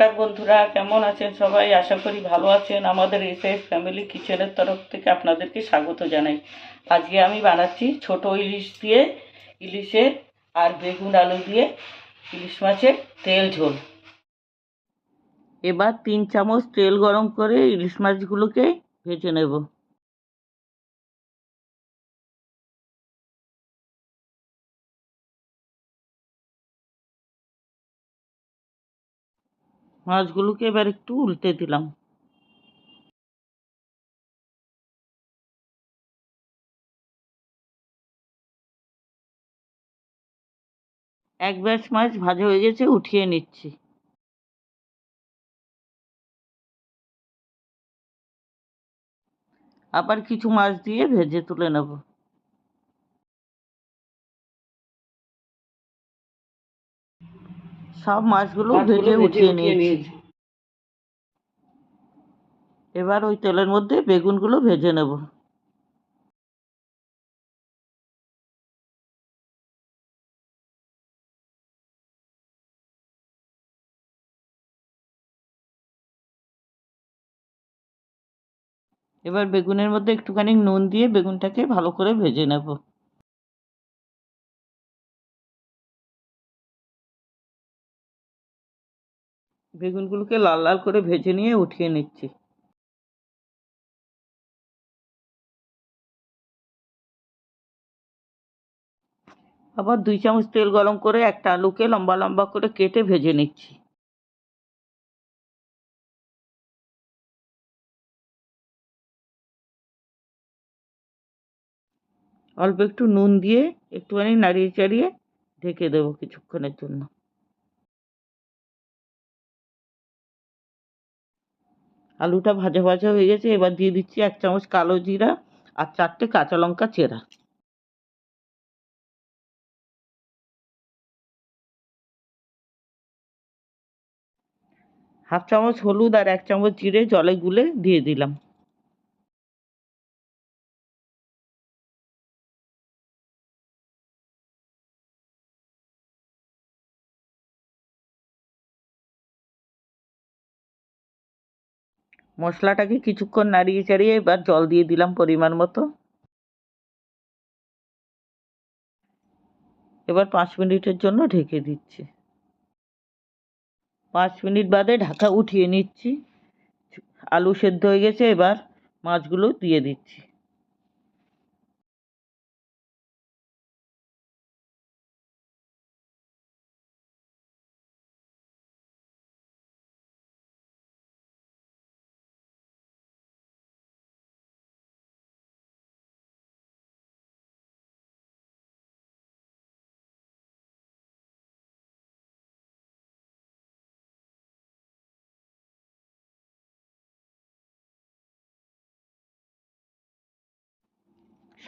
নমস্কার বন্ধুরা, কেমন আছেন সবাই? আশা করি ভালো আছেন। আমাদের এসএস ফ্যামিলি কিচেনের তরফ থেকে আপনাদেরকে স্বাগত জানাই। আজকে আমি বানাচ্ছি ছোট ইলিশ দিয়ে ইলিশের আর বেগুন আলু দিয়ে ইলিশ মাছের তেল ঝোল। এবার তিন চামচ তেল গরম করে ইলিশ মাছগুলোকে ভেজে নেব। মাছগুলোকে এবার একটু উল্টে দিলাম। এক ব্যাচ মাছ ভাজা হয়ে গেছে, উঠিয়ে নিচ্ছি। আবার কিছু মাছ দিয়ে ভেজে তুলে নেব। সব মাছগুলো ভেজে উঠিয়ে নিয়েছি। এবার ওই তেলের মধ্যে বেগুনগুলো ভেজে নেব। এবার বেগুনের মধ্যে একটুখানি নুন দিয়ে বেগুনটাকে ভালো করে ভেজে নেব। বেগুনগুলোকে লাল লাল করে ভেজে নিয়ে উঠিয়ে নিচ্ছি। আবার দুই চামচ তেল গরম করে একটা আলুকে লম্বা লম্বা করে কেটে ভেজে নিচ্ছি। অল্প একটু নুন দিয়ে একটুখানি নাড়িয়ে চাড়িয়ে ঢেকে দেবো কিছুক্ষণের জন্য। আলুটা ভাজা ভাজা হয়ে গেছে, এবার দিয়ে দিচ্ছি এক চামচ কালো জিরা আর চারটে কাঁচা লঙ্কা চেরা। হাফ চামচ হলুদ আর এক চামচ জিরে জলে গুলে দিয়ে দিলাম। মশলাটাকে কিছুক্ষণ নাড়িয়ে চাড়িয়ে এবার জল দিয়ে দিলাম পরিমাণ মতো। এবার পাঁচ মিনিটের জন্য ঢেকে দিচ্ছি। পাঁচ মিনিট বাদে ঢাকা উঠিয়ে নিচ্ছি। আলু সেদ্ধ হয়ে গেছে, এবার মাছগুলো দিয়ে দিচ্ছি।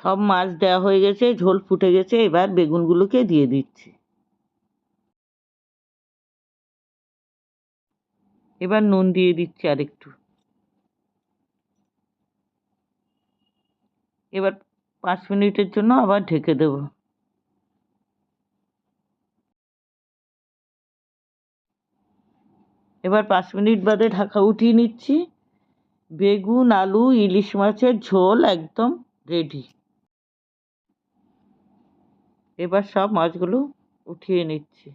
সব মাছ দেওয়া হয়ে গেছে, ঝোল ফুটে গেছে, এবার বেগুনগুলোকে দিয়ে দিচ্ছি। এবার নুন দিয়ে দিচ্ছি আর একটু এবার পাঁচ মিনিটের জন্য আবার ঢেকে দেব। এবার পাঁচ মিনিট বাদে ঢাকা উঠিয়ে নিচ্ছি। বেগুন, আলু, ইলিশ মাছের ঝোল একদম রেডি এবার সব মাছগুলো উঠিয়ে নিচ্ছি।